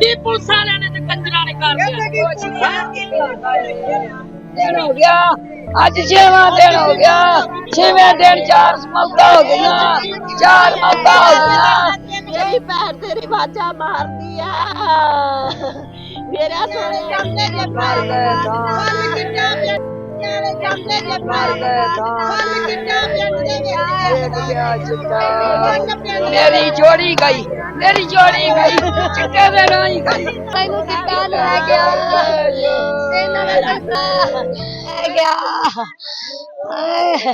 ਕੀ police ਵਾਲਿਆਂ ਨੇ ਤੇ ਕੰਜਰਾਂ ਨੇ ਕਰ ਦਿਆ ਦਿਨ ਹੋ ਗਿਆ ਅੱਜ ਛੇਵਾਂ ਦਿਨ ਹੋ ਗਿਆ ਛੇਵੇਂ ਦਿਨ ਚਾਰ ਮੌਤਾਂ ਹੋ ਗਈਆਂ ਚਾਰ ਮੌਤਾਂ ਹੋ ਗਈਆਂ ਮੇਰੀ ਭੈਣ ਤੇਰੀ ਬਾਜਾ ਮਾਰਦੀ ਆ ਮੇਰਾ ਸੋਹਣੇ ਜਾਂਦੇ ਜੇ ਮਰ ਗਏ ਤਾਂ। ਫਲ ਕਿੰਨਾ ਪਿਆਰੇ ਜਾਂਦੇ ਜੇ ਮਰ ਗਏ ਤਾਂ। ਫਲ ਕਿੰਨਾ ਪਿੰਡ ਦੇ ਵਿੱਚ ਦੇਖ ਗਿਆ ਚਿੱਟਾ ਮੇਰੀ ਜੋੜੀ ਗਈ ਮੇਰੀ ਜੋੜੀ ਗਈ ਚਿੱਟੇ ਦੇ ਨਾਲ ਹੀ ਗਈ ਤੈਨੂੰ ਚਿੱਟਾ ਲੈ ਗਿਆ ਇਹਨਾਂ ਦਾ ਚਿੱਟਾ ਲੈ ਗਿਆ ਆਏ,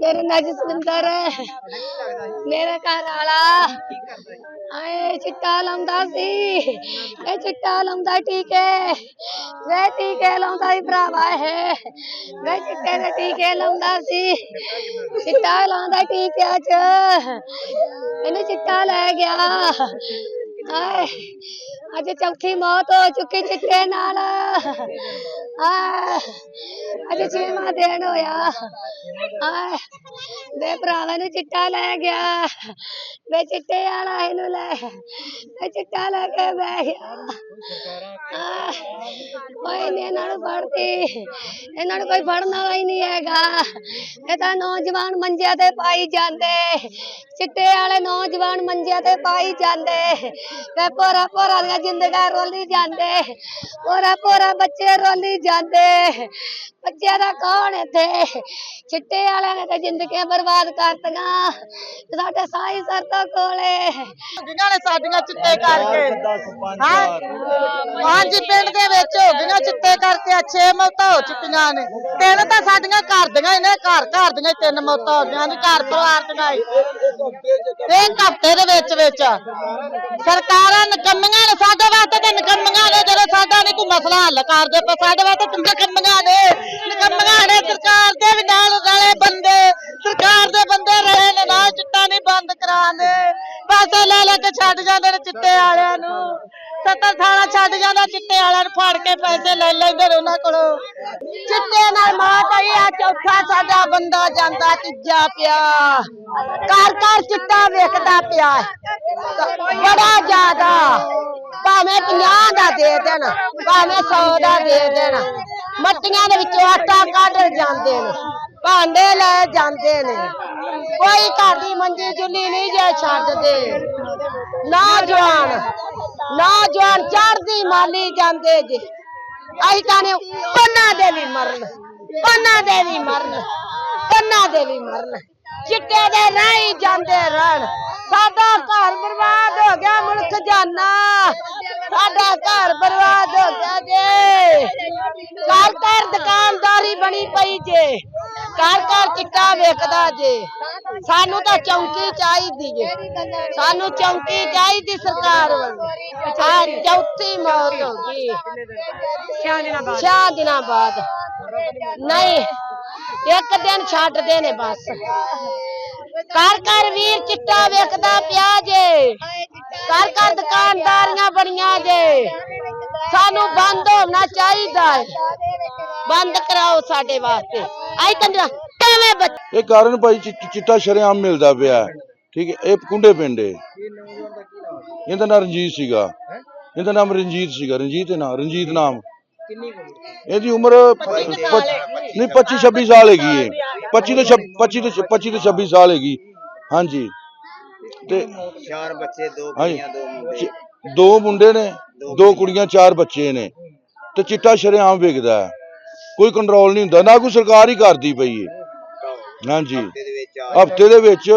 ਮੇਰੇ ਨਾਲ ਜਸਵਿੰਦਰ ਮੇਰੇ ਘਰ ਵਾਲਾ ਆਏ ਚਿੱਟਾ ਲਾਉਂਦਾ ਸੀ ਇਹ ਚਿੱਟਾ ਲਾਉਂਦਾ ਟੀਕੇ ਵੇ ਟੀਕੇ ਲਾਉਂਦਾ ਸੀ ਭਰਾਵਾ ਇਹ ਵੇ ਚਿੱਟੇ ਦੇ ਟੀਕੇ ਲਾਉਂਦਾ ਸੀ ਚਿੱਟਾ ਲਾਉਂਦਾ ਟੀਕਿਆਂ ਚ ਇਹਨੂੰ ਚਿੱਟਾ ਲੈ ਗਿਆ ਆਏ ਅੱਜ ਚੌਥੀ ਮੌਤ ਹੋ ਚੁੱਕੀ ਚਿੱਟੇ ਨਾਲ। ਅੱਜ ਛੇਵਾਂ ਦਿਨ ਹੋਇਆ। ਆਏ ਭਰਾਵਾਂ ਨੂੰ ਚਿੱਟਾ ਲੈ ਗਿਆ। ਵੇ ਚਿੱਟੇ ਵਾਲਾ ਇਹਨੂੰ ਲੈ, ਵੇ ਚਿੱਟਾ ਲੈ ਕੇ ਬਹਿ ਗਿਆ। ਕੋਈ ਨਹੀਂ ਇਹਨਾਂ ਨੂੰ ਫੜਦੀ ਇਹਨਾਂ ਨੂੰ ਕੋਈ ਫੜਨ ਵਾਲਾ ਹੀ ਨਹੀਂ ਹੈਗਾ। ਇਹ ਤਾਂ ਨੌਜਵਾਨ ਮੰਜਿਆਂ ਤੇ ਪਾਈ ਜਾਂਦੇ। ਚਿੱਟੇ ਵਾਲੇ ਨੌਜਵਾਨ ਮੰਜਿਆਂ ਤੇ ਪਾਈ ਜਾਂਦੇ। ਤੇ ਪੋਰਾ ਪੋਰਾ ਦੀਆਂ ਜਿੰਦਗਾਂ ਰੋਲੀ ਜਾਂਦੇ। ਪੋਰਾ ਪੋਰਾ ਬੱਚੇ ਰੋਲੀ ਜਾਂਦੇ। ਬੱਚਿਆਂ ਦਾ ਕੌਣ ਇੱਥੇ? ਚਿੱਟੇ ਵਾਲਿਆਂ ਨੇ ਤਾਂ ਜ਼ਿੰਦਗੀਆਂ ਬਰਬਾਦ ਕਰਤੀਆਂ। ਤੇ ਸਾਡੇ ਸਾਈ ਸਰਤਾ ਕੋਲੇ। ਜਿਨ੍ਹਾਂ ਨੇ ਸਾਡੀਆਂ ਚਿੱਟੇ ਕਰਕੇ। ਹਾਂ? ਹਾਂਜੀ ਪਿੰਡ ਦੇ ਵਿੱਚ ਹੋ ਗਈਆਂ ਚਿੱਟੇ ਕਰਕੇ ਛੇ ਮੌਤਾਂ ਹੋ ਚੁੱਕੀਆਂ ਨੇ। ਤਿੰਨ ਤਾਂ ਸਾਡੀਆਂ ਘਰ ਦੀਆਂ ਨੇ ਘਰ ਘਰ ਦੀਆਂ ਤਿੰਨ ਮੌਤਾਂ ਹੋ ਗਈਆਂ ਨੇ ਘਰ ਪਰਿਵਾਰ ਦੀਆਂ ਹੀ। ਇੱਕ ਹਫ਼ਤੇ ਦੇ ਵਿੱਚ ਵਿੱਚ। ਸਰਕਾਰਾਂ ਨਕੰਮੀਆਂ ਨੇ ਸਾਡੇ ਵਾਸਤੇ ਤਾਂ ਨਕੰਮੀਆਂ ਨੇ ਜਦੋਂ ਸਾਡਾ ਨਹੀਂ ਕੋਈ ਮਸਲਾ ਹੱਲ ਕਰਦੇ ਪਰ ਸਾਡੇ ਵਾਸਤੇ ਤਾਂ ਨਕੰਮੀਆਂ ਨੇ ਨਕੰਮੀਆਂ ਨੇ ਸਰਕਾਰ ਦੇ ਵੀ ਨਾਲ ਰਲੇ ਬੰਦੇ। ਸਰਕਾਰ ਦੇ ਬੰਦੇ ਰਹੇ ਨੇ, ਨਾ ਚਿੱਟਾ ਨਹੀਂ ਬੰਦ ਕਰਾਉਂਦੇ। ਪੈਸਾ ਲੈ ਲੈ ਕੇ ਛੱਡ ਜਾਂਦੇ ਨੇ ਚਿੱਟੇ ਵਾਲਿਆਂ ਨੂੰ। ਸੱਤਰ ਥਾਣਾ ਛੱਡ ਜਾਂਦਾ, ਚਿੱਟੇ ਵਾਲਿਆਂ ਨੂੰ ਫੜ ਕੇ ਪੈਸੇ ਲੈ ਲੈਂਦੇ ਨੇ ਉਹਨਾਂ ਕੋਲੋਂ। ਚਿੱਟੇ ਨਾਲ ਮਾਤ ਆਈ ਆ, ਚੌਥਾ ਸਾਡਾ ਬੰਦਾ ਜਾਂਦਾ ਤੀਜਾ ਪਿਆ। ਘਰ ਘਰ ਚਿੱਟਾ ਵੇਖਦਾ ਪਿਆ। ਬੜਾ ਜ਼ਿਆਦਾ, ਭਾਵੇਂ 50 ਦਾ ਦੇ ਦੇਣ, ਭਾਵੇਂ 100 ਦਾ ਦੇ ਦੇਣ, ਮੱਟੀਆਂ ਦੇ ਵਿੱਚੋਂ ਆਟਾ ਕੱਢ ਜਾਂਦੇ ਨੇ। ਭਾਂਡੇ ਲੈ ਜਾਂਦੇ ਨੇ। ਕੋਈ ਘਰ ਦੀ ਮੰਜੀ ਜੁੱਲੀ ਨਹੀਂ ਜੇ ਛੱਡਦੇ। ਨੌਜਵਾਨ ਨੌਜਵਾਨ ਚੜਦੀ ਮਾਲੀ ਜਾਂਦੇ ਜੇ। ਅਸੀਂ ਕਹਿੰਦੇ ਉਹਨਾਂ ਦੇ ਵੀ ਮਰਨ ਉਹਨਾਂ ਦੇ ਵੀ ਮਰਨ ਉਹਨਾਂ ਦੇ ਵੀ ਮਰਨ। ਚਿੱਟੇ ਦੇ ਨਹੀਂ ਜਾਂਦੇ ਰਹਿਣ। ਸਾਡਾ ਘਰ ਬਰਬਾਦ ਹੋ ਗਿਆ ਮੁਲਕ ਜਾਨਾ। ਸਾਡਾ ਘਰ ਬਰਬਾਦ ਹੋ ਗਿਆ ਜੇ। ਘਰ ਘਰ ਦੁਕਾਨਦਾਰੀ ਬਣੀ ਪਈ ਜੇ। ਘਰ ਘਰ ਚਿੱਟਾ ਵੇਚਦਾ ਜੇ। ਸਾਨੂੰ ਤਾਂ ਚੌਂਕੀ ਚਾਹੀਦੀ ਜੇ। ਸਾਨੂੰ ਚੌਂਕੀ ਚਾਹੀਦੀ ਸਰਕਾਰ ਵੱਲੋਂ। ਆ ਚੌਥੀ ਮੌਤ ਹੋ ਗਈ। ਛੇ ਦਿਨਾਂ ਬਾਅਦ। ਨਹੀਂ ਇੱਕ ਦਿਨ ਛੱਡਦੇ ਨੇ ਬਸ। ਘਰ ਘਰ ਵੀਰ ਚਿੱਟਾ ਵੇਖਦਾ ਪਿਆ ਜੇ। ਘਰ ਘਰ ਦੁਕਾਨਦਾਰੀਆਂ ਬਣੀਆਂ ਜੇ। ਸਾਨੂੰ ਬੰਦ ਹੋਣਾ ਚਾਹੀਦਾ। ਹੈ ਬੰਦ ਕਰਾਓ ਸਾਡੇ ਵਾਸਤੇ। ਆਈ ਕੰਜਰਾ ਕਿਵੇਂ ਬੱਚੇ ਇਹ ਕਾਰਨ ਭਾਈ ਚਿ- ਚਿੱਟਾ ਸ਼ਰੇਆਮ ਮਿਲਦਾ ਪਿਆ। ਹੈ। ਠੀਕ ਹੈ ਇਹ ਕੁੰਡੇ ਪਿੰਡ ਹੈ। ਇਹਦਾ ਨਾਮ ਰਣਜੀਤ ਸੀਗਾ। ਇਹਦਾ ਨਾਮ ਰਣਜੀਤ ਸੀਗਾ। ਰਣਜੀਤ ਹੈ ਨਾ ਰਣਜੀਤ ਨਾਮ। ਇਹਦੀ ਉਮਰ ਪ- ਪ- ਨਹੀਂ 25 26 ਸਾਲ ਹੈਗੀ ਹੈ 25 ਤੋਂ 25 ਤੋਂ 25 ਤੋਂ 26 ਸਾਲ ਹੈਗੀ। ਹਾਂਜੀ। ਤੇ ਚਾਰ ਬੱਚੇ ਦੋ ਹਾਂਜੀ। ਕੁੜੀਆਂ ਦੋ ਮੁੰਡੇ। ਚ- ਦੋ ਮੁੰਡੇ ਨੇ ਦੋ ਕੁੜੀਆਂ ਚਾਰ ਬੱਚੇ ਨੇ। ਤੇ ਚਿੱਟਾ ਸ਼ਰੇਆਮ ਵਿਕਦਾ ਹੈ। ਕੋਈ ਕੰਟਰੋਲ ਨਹੀਂ ਹੁੰਦਾ ਨਾ ਕੋਈ ਸਰਕਾਰ ਹੀ ਕਰਦੀ ਪਈ ਹੈ ਹਾਂਜੀ। ਹਫ਼ਤੇ ਦੇ ਵਿੱਚ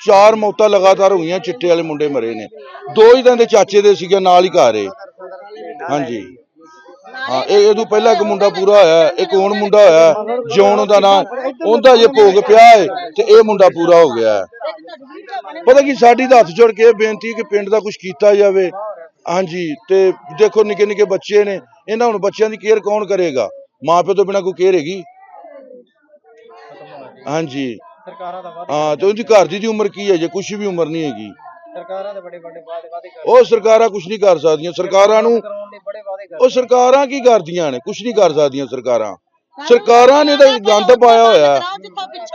ਚਾਰ ਮੌਤਾਂ ਲਗਾਤਾਰ ਹੋਈਆਂ ਚਿੱਟੇ ਵਾਲੇ ਮੁੰਡੇ ਮਰੇ ਨੇ। ਦੋ ਹੀ ਤਾਂ ਦੇ ਚਾਚੇ ਦੇ ਸੀਗੇ ਨਾਲ ਹੀ ਘਰ ਏ। ਹਾਂਜੀ। ਹਾਂ ਇਹ ਇਹਦੋਂ ਪਹਿਲਾਂ ਇੱਕ ਮੁੰਡਾ ਪੂਰਾ ਹੋਇਆ ਇੱਕ ਹੁਣ ਮੁੰਡਾ ਹੋਇਆ ਹੈ, ਦਾ ਨਾਂ ਉਹਦਾ ਜੇ ਭੋਗ ਪਿਆ ਏ ਤੇ ਇਹ ਮੁੰਡਾ ਪੂਰਾ ਹੋ ਗਿਆ। ਪਤਾ ਕੀ ਸਾਡੀ ਤਾਂ ਹੱਥ ਜੋੜ ਕੇ ਇਹ ਬੇਨਤੀ ਕਿ ਪਿੰਡ ਦਾ ਕੁਝ ਕੀਤਾ ਜਾਵੇ। ਹਾਂਜੀ ਤੇ ਦੇਖੋ ਨਿੱਕੇ ਨਿੱਕੇ ਬੱਚੇ ਨੇ ਇਹਨਾਂ ਹੁਣ ਬੱਚਿਆਂ ਦੀ ਕੇਅਰ ਕੌਣ ਕਰੇਗਾ? ਮਾਂ ਪਿਓ ਤੋਂ ਬਿਨਾ ਕੋਈ ਕੇਅਰ ਹੈਗੀ? ਹਾਂਜੀ। ਹਾਂ ਤੇ ਉਹਦੀ ਘਰ ਦੀ ਦੀ ਉਮਰ ਕੀ ਹੈ? ਜੇ ਕੁਛ ਵੀ ਉਮਰ ਨਹੀਂ ਹੈਗੀ। ਸਰਕਾਰਾਂ ਦੇ ਬੜੇ ਵੱਡੇ ਵਾਅਦੇ ਵਾਅਦੇ ਉਹ ਸਰਕਾਰਾਂ ਕੁਛ ਨਹੀਂ ਕਰ ਸਕਦੀਆਂ। ਸਰਕਾਰਾਂ ਨੂੰ ਕਰਾਉਣ ਦੇ ਬੜੇ ਵਾਅਦੇ ਉਹ ਸਰਕਾਰਾਂ ਕੀ ਕਰਦੀਆਂ ਨੇ? ਕੁਛ ਨਹੀਂ ਕਰ ਸਕਦੀਆਂ ਸਰਕਾਰਾਂ। ਸਰਕਾਰਾਂ ਨੇ ਤਾਂ ਗੰਦ ਪਾਇਆ ਹੋਇਆ।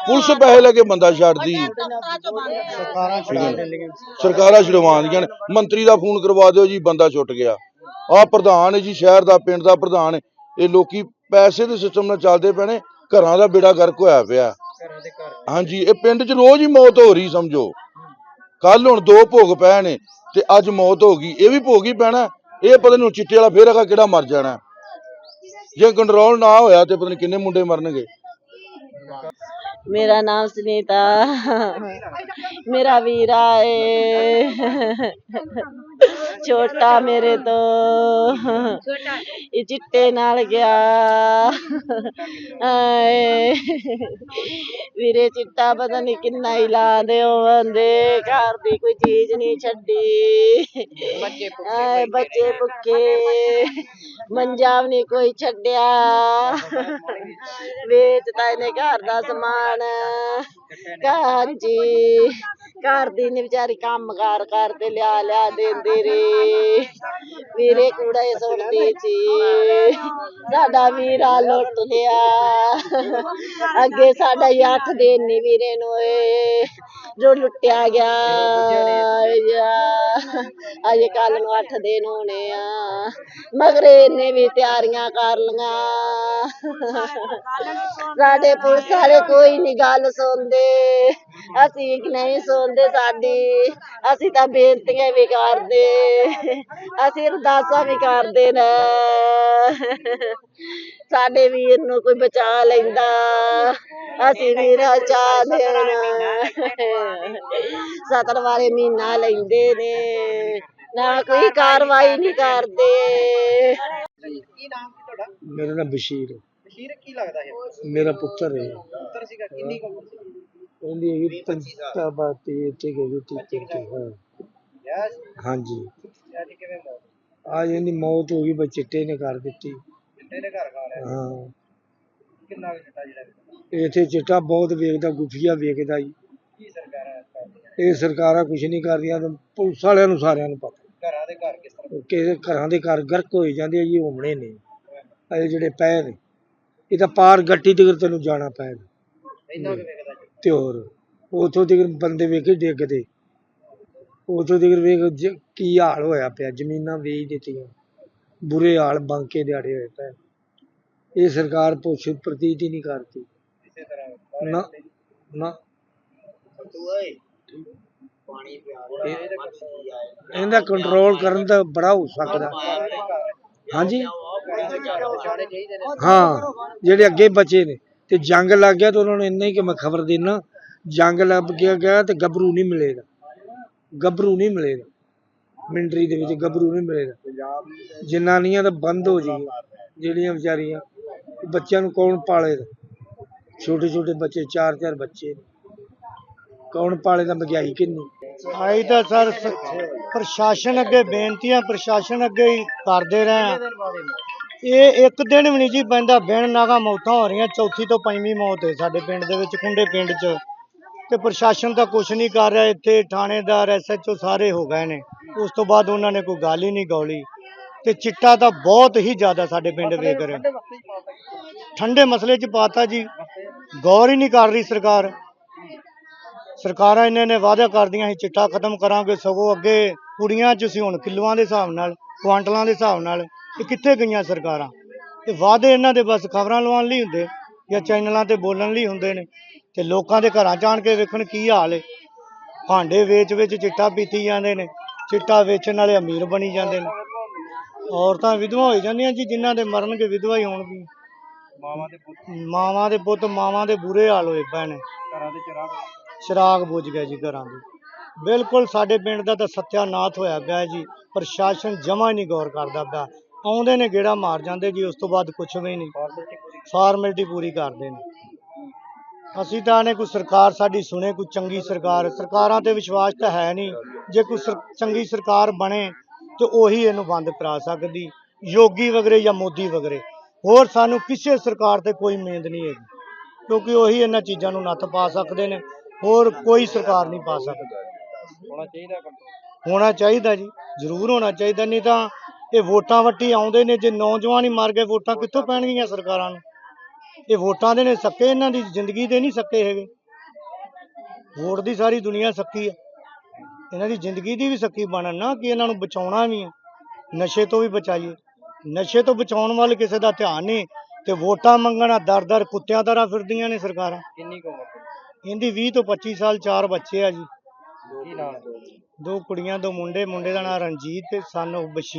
ਪੁਲਿਸ ਪੈਸੇ ਲੈ ਕੇ ਬੰਦਾ ਛੱਡਦੀ। ਸਰਕਾਰਾਂ ਛੁਡਾ ਦਿੰਦੀਆਂ ਸਰਕਾਰਾਂ ਛੁਡਵਾਉਂਦੀਆਂ ਨੇ। ਮੰਤਰੀ ਦਾ ਫੋਨ ਕਰਵਾ ਦਿਓ ਜੀ ਬੰਦਾ ਛੁੱਟ ਗਿਆ। ਆਹ ਪ੍ਰਧਾਨ ਹੈ ਜੀ ਸ਼ਹਿਰ ਦਾ ਪਿੰਡ ਦਾ ਪ੍ਰਧਾਨ ਹੈ। ਇਹ ਲੋਕੀ ਪੈਸੇ ਦੇ ਸਿਸਟਮ ਨਾਲ ਚੱਲਦੇ ਨੇ ਘਰਾਂ ਦਾ ਬੇੜਾ ਗਰਕ ਹੋਇਆ ਪਿਆ। ਹਾਂਜੀ ਇਹ ਪਿੰਡ 'ਚ ਰੋਜ਼ ਹੀ ਮੌਤ ਹੋ ਰਹੀ ਸਮਝੋ। ਕੱਲ ਹੁਣ ਦੋ ਭੋਗ ਪਏ ਨੇ ਤੇ ਅੱਜ ਮੌਤ ਹੋ ਗਈ ਇਹ ਵੀ ਭੋਗ ਹੀ ਪੈਣਾ। ਇਹ ਪਤਾ ਨਹੀਂ ਚਿੱਟੇ ਵਾਲਾ ਫੇਰ ਅਗਾ ਕਿਹੜਾ ਮਰ ਜਾਣਾ। ਜੇ ਕੰਟਰੋਲ ਨਾ ਹੋਇਆ ਤੇ ਪਤਾ ਨਹੀਂ ਕਿੰਨੇ ਮੁੰਡੇ ਮਰਨਗੇ। ਮੇਰਾ ਨਾਮ ਸੁਨੀਤਾ। ਮੇਰਾ ਵੀਰਾ ਏ। ਛੋਟਾ ਮੇਰੇ ਤੋਂ ਇਹ ਚਿੱਟੇ ਨਾਲ ਗਿਆ ਆਏ ਵੀਰੇ ਚਿੱਟਾ ਪਤਾ ਨਹੀਂ ਕਿੰਨਾ ਹੀ ਲਾਦੇ ਹੋਵੰਦੇ ਘਰ ਦੀ ਕੋਈ ਚੀਜ਼ ਨਹੀਂ ਛੱਡੀ ਆਏ ਬੱਚੇ ਭੁੱਖੇ ਮੰਜਾ ਵੀ ਨਹੀਂ ਕੋਈ ਛੱਡਿਆ ਵੇਚਤਾ ਇਹਨੇ ਘਰ ਦਾ ਸਮਾਨ ਘਰ ਜੀ ਘਰ ਦੀ ਨੇ ਵਿਚਾਰੀ ਕੰਮ ਕਾਰ ਕਰਦੇ ਲਿਆ ਲਿਆ ਦਿੰਦੇ ਰੇ ਵੀਰੇ ਕੂੜੇ ਸੁਣਦੇ ਜੀ ਸਾਡਾ ਵੀਰਾ ਲੁੱਟ ਲਿਆ। ਅੱਗੇ ਸਾਡਾ ਹੀ ਅੱਠ ਦਿਨ ਨੀ ਵੀਰੇ ਨੂੰ ਏ ਜੋ ਲੁੱਟਿਆ ਗਿਆ ਅਜੇ ਕੱਲ ਨੂੰ ਅੱਠ ਦਿਨ ਹੋਣੇ ਆ। ਮਗਰ ਇਹਨੇ ਵੀ ਤਿਆਰੀਆਂ ਕਰ ਲੀਆਂ ਸਾਡੇ ਪੁਲਿਸ ਵਾਲੇ ਕੋਈ ਨਹੀਂ ਗੱਲ ਸੁਣਦੇ। ਅਸੀਂ ਨਹੀਂ ਸੁਣਦੇ ਸਾਡੀ। ਅਸੀਂ ਤਾਂ ਬੇਨਤੀਆਂ ਵੀ ਕਰਦੇ। ਅਸੀਂ ਅਰਦਾਸਾਂ ਵੀ ਕਰਦੇ ਨੇ। ਸਾਡੇ ਵੀਰ ਨੂੰ ਕੋਈ ਬਚਾ ਲੈਂਦਾ। ਅਸੀਂ ਵੀਰਾ ਚਾਹ ਦੇਣਾ। ਸਤਰ ਵਾਲੇ ਮਹੀਨਾ ਲੈਂਦੇ ਨੇ। ਨਾ ਕੋਈ ਕਾਰਵਾਈ ਨਹੀਂ ਕਰਦੇ। ਕੀ ਨਾਮ ਸੀ ਤੁਹਾਡਾ? ਮੇਰਾ ਨਾਮ ਬਸ਼ੀਰ ਹੈ। ਬਸ਼ੀਰ ਕੀ ਲੱਗਦਾ ਹੈ? ਮੇਰਾ ਪੁੱਤਰ ਹੈ। ਪੁੱਤਰ ਸੀਗਾ ਕਿੰਨੀ ਕੁ ਉਮਰ ਸੀ? ਉਹਦੀ ਹੈਗੀ ਪੰਤਾ ਬਾਤੀ ਠੀਕ ਹੈ ਜੀ ਠੀਕ ਹੈ ਹਾਂ। ਸੀ ਹਾਂਜੀ। ਅੱਜ ਕਿਵੇਂ ਮੌਤ ਅੱਜ ਇਹਦੀ ਮੌਤ ਹੋ ਗਈ ਬਸ ਚਿੱਟੇ ਨੇ ਕਰ ਦਿੱਤੀ। ਚਿੱਟੇ ਨੇ ਘਰ ਖਾ ਲਿਆ? ਹਾਂ। ਕਿੰਨਾ ਕੁ ਚਿੱਟਾ ਜਿਹੜਾ ਵੇਚਦਾ? ਇੱਥੇ ਚਿੱਟਾ ਬਹੁਤ ਵੇਖਦਾ ਗੁਫੀਆ ਵੇਖਦਾ ਜੀ। ਕੀ ਸਰਕਾਰਾਂ ਕਰਦੀਆਂ ਇਹ ਸਰਕਾਰਾਂ ਕੁਝ ਨਹੀਂ ਕਰ ਰਹੀਆਂ ਤੇ ਪੁਲਿਸ ਵਾਲਿਆਂ ਨੂੰ ਸਾਰਿਆਂ ਨੂੰ ਪਤਾ। ਘਰਾਂ ਦੇ ਘਰ ਕਿਸ ਤਰ੍ਹਾਂ ਕਿ ਘਰਾਂ ਦੇ ਘਰ ਗਰਕ ਹੋਏ ਜਾਂਦੇ ਆ ਜੀ ਹੋਮਣੇ ਨੇ। ਇਹ ਜਿਹੜੇ ਪਏ ਨੇ ਇਹ ਤਾਂ ਪਾਰ ਗੱਟੀ ਤੈਨੂੰ ਜਾਣਾ ਪੈਣਾ ਇੰਨਾ ਕੁ ਵੇਖਦਾ ਜੀ? ਤੇ ਹੋਰ ਉਥੋਂ ਤੱਕ ਬੰਦੇ ਵੇਖੇ ਡਿੱਗਦੇ ਉਥੋਂ ਤੱਕ ਵੇਖ ਜ- ਕੀ ਹਾਲ ਹੋਇਆ ਪਿਆ ਜ਼ਮੀਨਾਂ ਵੇਚ ਦਿੱਤੀਆਂ ਬੁਰੇ ਹਾਲ ਬੰਕੇ ਦਿਹਾੜੇ ਹੋਏ ਪਏ। ਇਹ ਸਰਕਾਰ ਪੁੱਛ ਪ੍ਰਤੀਤ ਹੀ ਨਹੀਂ ਕਰਦੀ। ਇਸੇ ਤਰ੍ਹਾਂ ਨਾ ਨਾ। ਤੂੰ ਓਏ ਪਾਣੀ ਪਿਆ ਇਹਦਾ ਕੰਟਰੋਲ ਕਰਨ ਦਾ ਬੜਾ ਹੋ ਸਕਦਾ। ਹਾਂਜੀ। ਹਾਂ ਜਿਹੜੇ ਅੱਗੇ ਬਚੇ ਨੇ। ਤੇ ਜੰਗ ਲੱਗ ਗਿਆ ਤਾਂ ਉਹਨਾਂ ਨੂੰ ਇੰਨਾ ਹੀ ਕਿ ਮੈਂ ਖਬਰ ਦੇਣਾ ਜੰਗ ਲੱਗ ਗਿਆ ਗਿਆ ਤੇ ਗੱਭਰੂ ਨਹੀਂ ਮਿਲੇਗਾ। ਗੱਭਰੂ ਨਹੀਂ ਮਿਲੇਗਾ। ਮਿਲਟਰੀ ਦੇ ਵਿੱਚ ਗੱਭਰੂ ਨਹੀਂ ਮਿਲੇਗਾ। ਜਨਾਨੀਆਂ ਤਾਂ ਬੰਦ ਹੋ ਜੀ ਜਿਹੜੀਆਂ ਵਿਚਾਰੀਆਂ ਬੱਚਿਆਂ ਨੂੰ ਕੌਣ ਪਾਲੇਗਾ ਛੋਟੇ ਛੋਟੇ ਬੱਚੇ, ਚਾਰ ਚਾਰ ਬੱਚੇ। ਨੇ। ਕੌਣ ਪਾਲੇਗਾ ਮਹਿੰਗਾਈ ਕਿੰਨੀ? ਆਈ ਤਾਂ ਸਰ ਪ੍ਰਸ਼ਾਸਨ ਅੱਗੇ ਬੇਨਤੀਆਂ, ਪ੍ਰਸ਼ਾਸਨ ਅੱਗੇ ਹੀ ਕਰਦੇ ਰਹੇ ਹਾਂ। ਇਹ ਇੱਕ ਦਿਨ ਵੀ ਨਹੀਂ ਜੀ ਪੈਂਦਾ। ਬਿਨ ਨਾਗਾ ਮੌਤਾਂ ਹੋ ਰਹੀਆਂ। ਚੌਥੀ ਤੋਂ ਪੰਜਵੀਂ ਮੌਤ ਹੈ ਸਾਡੇ ਪਿੰਡ ਦੇ ਵਿੱਚ ਕੁੰਡੇ ਪਿੰਡ 'ਚ। ਤੇ ਪ੍ਰਸ਼ਾਸਨ ਤਾਂ ਕੁਝ ਨਹੀਂ ਕਰ ਰਿਹਾ, ਇੱਥੇ ਥਾਣੇਦਾਰ ਐਸਐਚਓ ਸਾਰੇ ਹੋ ਗਏ ਨੇ। ਉਸ ਤੋਂ ਬਾਅਦ ਉਹਨਾਂ ਨੇ ਕੋਈ ਗੱਲ ਹੀ ਨਹੀਂ ਗੌਲੀ। ਤੇ ਚਿੱਟਾ ਤਾਂ ਬਹੁਤ ਹੀ ਜ਼ਿਆਦਾ ਸਾਡੇ ਪਿੰਡ ਵੇਖ ਰਿਹਾ ਠੰਡੇ ਮਸਲੇ 'ਚ ਪਾਤਾ ਜੀ। ਗੌਰ ਹੀ ਨਹੀਂ ਕਰ ਰਹੀ ਸਰਕਾਰ। ਸਰਕਾਰਾਂ ਇੰਨੇ ਨੇ ਵਾਅਦਾ ਕਰਦੀਆਂ ਸੀ, ਚਿੱਟਾ ਖਤਮ ਕਰਾਂਗੇ, ਸਗੋਂ ਅੱਗੇ ਕੁੜੀਆਂ 'ਚ ਸੀ ਹੁਣ, ਕਿਲੋਆਂ ਦੇ ਹਿਸਾਬ ਨਾਲ, ਕੁਆਂਟਲਾਂ ਦੇ ਹਿਸਾਬ ਨਾਲ, ਇਹ ਕਿੱਥੇ ਗਈਆਂ ਸਰਕਾਰਾਂ? ਤੇ ਵਾਅਦੇ ਇਹਨਾਂ ਦੇ ਬਸ ਖਬਰਾਂ ਲਵਾਉਣ ਲਈ ਹੁੰਦੇ, ਜਾਂ ਚੈਨਲਾਂ ਤੇ ਬੋਲਣ ਲਈ ਹੁੰਦੇ ਨੇ। ਤੇ ਲੋਕਾਂ ਦੇ ਘਰਾਂ ਜਾਣ ਕੇ ਵੇਖਣ ਕੀ ਹਾਲ ਹੈ ਭਾਂਡੇ ਵੇਚ ਵੇਚ ਚਿੱਟਾ ਪੀਤੀ ਜਾਂਦੇ ਨੇ ਚਿੱਟਾ ਵੇਚਣ ਵਾਲੇ ਅਮੀਰ ਬਣੀ ਜਾਂਦੇ ਨੇ। ਔਰਤਾਂ ਵਿਧਵਾ ਹੋ ਜਾਂਦੀਆਂ ਜੀ ਜਿਨ੍ਹਾਂ ਦੇ ਮਰਨਗੇ ਵਿਧਵਾ ਹੀ ਹੋਣਗੀਆਂ ਮਾਵਾਂ ਦੇ ਪੁੱਤ। ਮਾਵਾਂ ਦੇ ਪੁੱਤ ਮਾਵਾਂ ਦੇ ਬੁਰੇ ਹਾਲ ਹੋਏ ਪਏ ਨੇ। ਘਰਾਂ ਦੇ ਚਰਾਗ ਚਿਰਾਗ ਬੁਝ ਗਿਆ ਜੀ ਘਰਾਂ ਦੇ। ਬਿਲਕੁਲ ਸਾਡੇ ਪਿੰਡ ਦਾ ਤਾਂ ਸੱਤਿਆਨਾਥ ਹੋਇਆ ਪਿਆ ਜੀ ਪ੍ਰਸ਼ਾਸਨ ਜਮਾ ਹੀ ਨਹੀਂ ਗੌਰ ਕਰਦਾ ਪਿਆ। ਆਉਂਦੇ ਨੇ ਗੇੜਾ ਮਾਰ ਜਾਂਦੇ ਜੀ ਉਸ ਤੋਂ ਬਾਅਦ ਕੁਝ ਵੀ ਨਹੀਂ। ਫਾਰਮੈਲਿਟੀ ਪੂਰੀ ਕਰਦੇ ਨੇ। ਅਸੀਂ ਤਾਂ ਨੇ ਕੋਈ ਸਰਕਾਰ ਸਾਡੀ ਸੁਣੇ ਕੋਈ ਚੰਗੀ ਸਰਕਾਰ। ਸਰਕਾਰਾਂ ਤੇ ਵਿਸ਼ਵਾਸ ਤਾਂ ਹੈ ਨਹੀਂ। ਜੇ ਕੋਈ ਚੰਗੀ ਸਰਕਾਰ ਬਣੇ ਤੇ ਉਹੀ ਇਹਨੂੰ ਬੰਦ ਕਰਾ ਸਕਦੀ। ਯੋਗੀ ਵਗਰੇ ਜਾਂ ਮੋਦੀ ਵਗਰੇ। ਹੋਰ ਸਾਨੂੰ ਕਿਸੇ ਸਰਕਾਰ ਤੇ ਕੋਈ ਉਮੀਦ ਨਹੀਂ ਹੈਗੀ। ਕਿਉਂਕਿ ਉਹੀ ਇਹਨਾਂ ਚੀਜ਼ਾਂ ਨੂੰ ਨੱਥ ਪਾ ਸਕਦੇ ਨੇ। ਹੋਰ ਕੋਈ ਸਰਕਾਰ ਨਹੀਂ ਪਾ ਸਕਦੀ। ਹੋਣਾ ਚਾਹੀਦਾ ਹੋਣਾ ਚਾਹੀਦਾ ਜੀ। ਜ਼ਰੂਰ ਹੋਣਾ ਚਾਹੀਦਾ। ਨਹੀਂ ਤਾਂ ਇਹ ਵੋਟਾਂ ਵੱਟੀ ਆਉਂਦੇ ਨੇ। ਜੇ ਨੌਜਵਾਨ ਹੀ ਮਰ ਗਏ ਵੋਟਾਂ ਕਿੱਥੋਂ ਪੈਣਗੀਆਂ ਸਰਕਾਰਾਂ ਨੂੰ? ਇਹ ਵੋਟਾਂ ਦੇ ਨੇ ਸੱਕੇ ਇਹਨਾਂ ਦੀ ਜ਼ਿੰਦਗੀ ਦੇ ਨਹੀਂ ਸੱਕੇ ਹੈਗੇ। ਵੋਟ ਦੀ ਸਾਰੀ ਦੁਨੀਆ ਸੱਕੀ ਆ ਇਹਨਾਂ ਦੀ ਜ਼ਿੰਦਗੀ ਦੀ ਵੀ ਸੱਕੀ ਬਣਨ ਨਾ ਕਿ ਇਹਨਾਂ ਨੂੰ ਬਚਾਉਣਾ ਵੀ ਹੈ। ਨਸ਼ੇ ਤੋਂ ਵੀ ਬਚਾਈਏ। ਨਸ਼ੇ ਤੋਂ ਬਚਾਉਣ ਵੱਲ ਕਿਸੇ ਦਾ ਧਿਆਨ ਨਹੀਂ ਤੇ ਵੋਟਾਂ ਮੰਗਣਾ ਦਰ ਦਰ ਕੁੱਤਿਆਂ ਤਰ੍ਹਾਂ ਫਿਰਦੀਆਂ ਨੇ ਸਰਕਾਰਾਂ। ਕਿੰਨੀ ਕੁ? ਇਹਦੀ 20 ਤੋਂ 25 ਸਾਲ ਚਾਰ ਬੱਚੇ ਆ ਜੀ। ਨਾਮ? ਦੋ ਕੁੜੀਆਂ ਦੋ ਮੁੰਡੇ ਮੁੰਡੇ ਦਾ ਨਾਂ ਰਣਜੀਤ ਤੇ ਸਨ ਉਹ ਬਸ਼ੀਰ